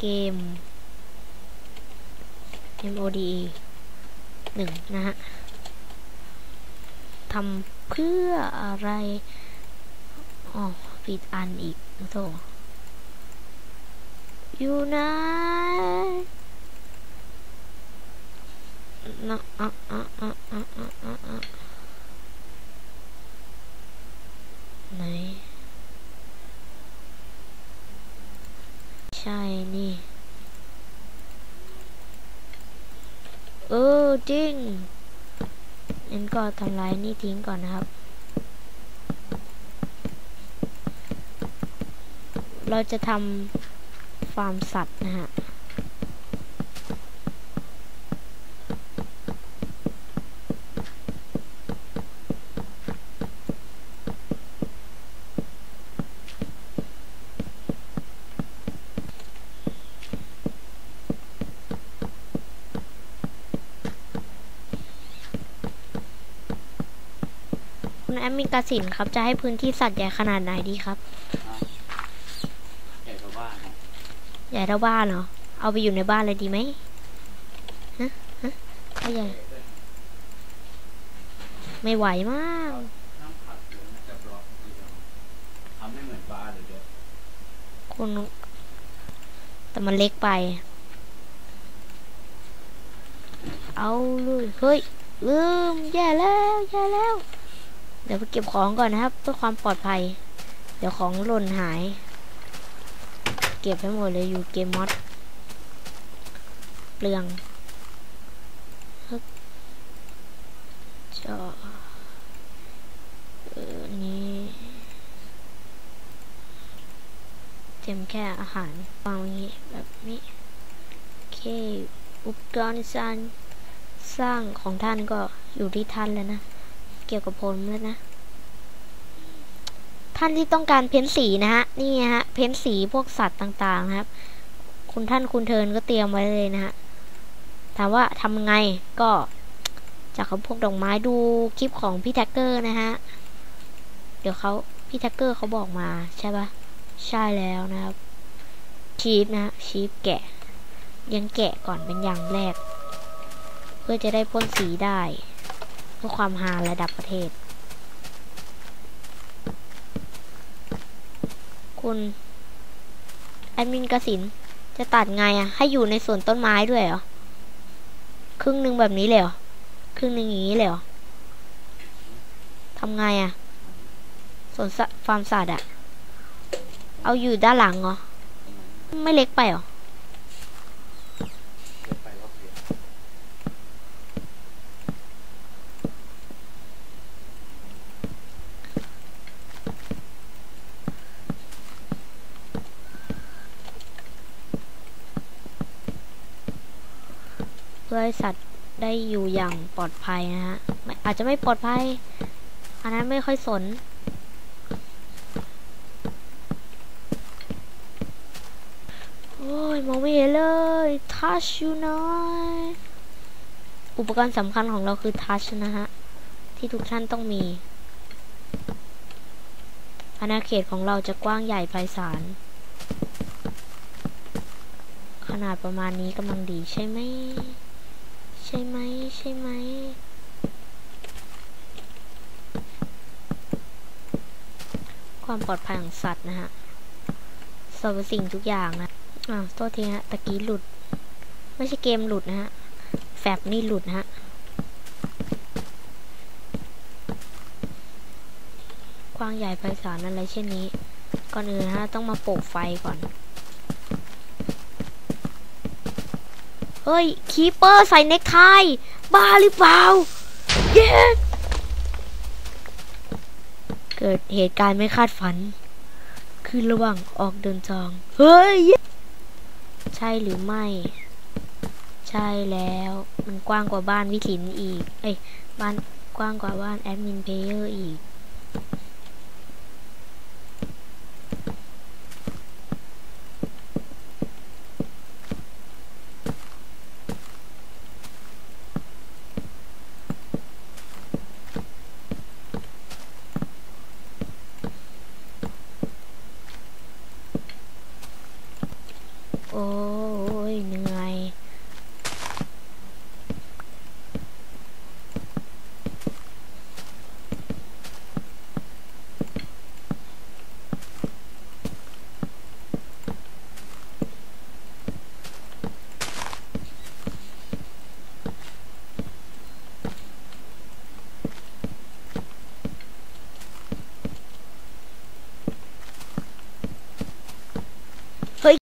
เกม MODE หนึ่งนะฮะทำเพื่ออะไรอ๋อผิดอันอีกโธ่อยู่ไหนนะอะอะอะอะอะอะอะไหน ใช่นี่ เออจริงงั้นก็ทำลายนี่ทิ้งก่อนนะครับ เราจะทำฟาร์มสัตว์นะฮะ คุณ แอมมีกสินครับ จะให้พื้นที่สัตว์ใหญ่ขนาดไหนดีครับ ใหญ่กว่าบ้านใหญ่เท่าบ้านเหรอ เอาไปอยู่ในบ้านเลยดีไหมฮะฮะถ้าใหญ่ ไม่ไหวมากคุณแต่มันเล็กไป เอาเลยเฮ้ยลืมแย่แล้วแย่แล้ว ดี๋ยวไปเก็บของก่อนนะครับ เพื่อความปลอดภัย เดี๋ยวของหล่นหาย เก็บให้หมดเลยอยู่เกมมอดเปลืองจอเออันนี้เตรียมแค่อาหารวางอย่างนี้แบบนี้โอเคอุปกรณ์การสร้างของท่านก็อยู่ที่ท่านแล้วนะ เกี่ยวกับผมแล้วนะ ท่านที่ต้องการเพ้นสีนะฮะ นี่ฮะ เพ้นสีพวกสัตว์ต่างๆนะครับ คุณท่านคุณเทินก็เตรียมไว้เลยนะฮะ ถามว่าทำไงก็ จากเขาพวกดอกไม้ดูคลิปของพี่แท็กเกอร์นะฮะ เดี๋ยวเขาพี่แท็กเกอร์เขาบอกมาใช่ปะใช่แล้วนะครับ ชีฟนะชีฟแกะ ยังแกะก่อนเป็นอย่างแรก เพื่อจะได้พ่นสีได้ พื่อความฮาระดับประเทศ คุณ แอดมินกสินจะตัดไงอะให้อยู่ในสวนต้นไม้ด้วยเหรอ ครึ่งหนึ่งแบบนี้เลยเหรอ ครึ่งหนึ่งอย่างนี้เลยเหรอทำไงอะสวนฟาร์มสัตว์อะเอาอยู่ด้านหลังเหรอ ไม่เล็กไปเหรอ เดินไปรอบเดียว เพื่อให้สัตว์ได้อยู่อย่างปลอดภัยนะฮะอาจจะไม่ปลอดภัย อันนั้นไม่ค่อยสน โอ้ยมองไม่เห็นเลยทัชอยู่น้อยอุปกรณ์สำคัญของเราคือทัชนะฮะ ที่ทุกท่านต้องมี อาณาเขตของเราจะกว้างใหญ่ไพศาลขนาดประมาณนี้กำลังดีใช่ไหม ใช่ไหมใช่ไหมความปลอดภัยของสัตว์นะฮะสรรพสิ่งทุกอย่างนะอ่าวโทษทีฮะตะกี้หลุด ไม่ใช่เกมหลุดนะฮะแฟบนี่หลุดนะฮะกว้างใหญ่ไพศาลอะไรเช่นนี้ ก่อนอื่นฮะต้องมาโปะไฟก่อน เฮ้ย คีเปอร์ใส่เน็กไทบ้าหรือเปล่า เย้ เกิดเหตุการณ์ไม่คาดฝัน คือระหว่างออกเดินทางเฮ้ย ใช่หรือไม่ ใช่แล้ว มันกว้างกว่าบ้านวิถินอีก เอ้ย บ้านกว้างกว่าบ้านแอดมินเพเยอร์อีก Oh.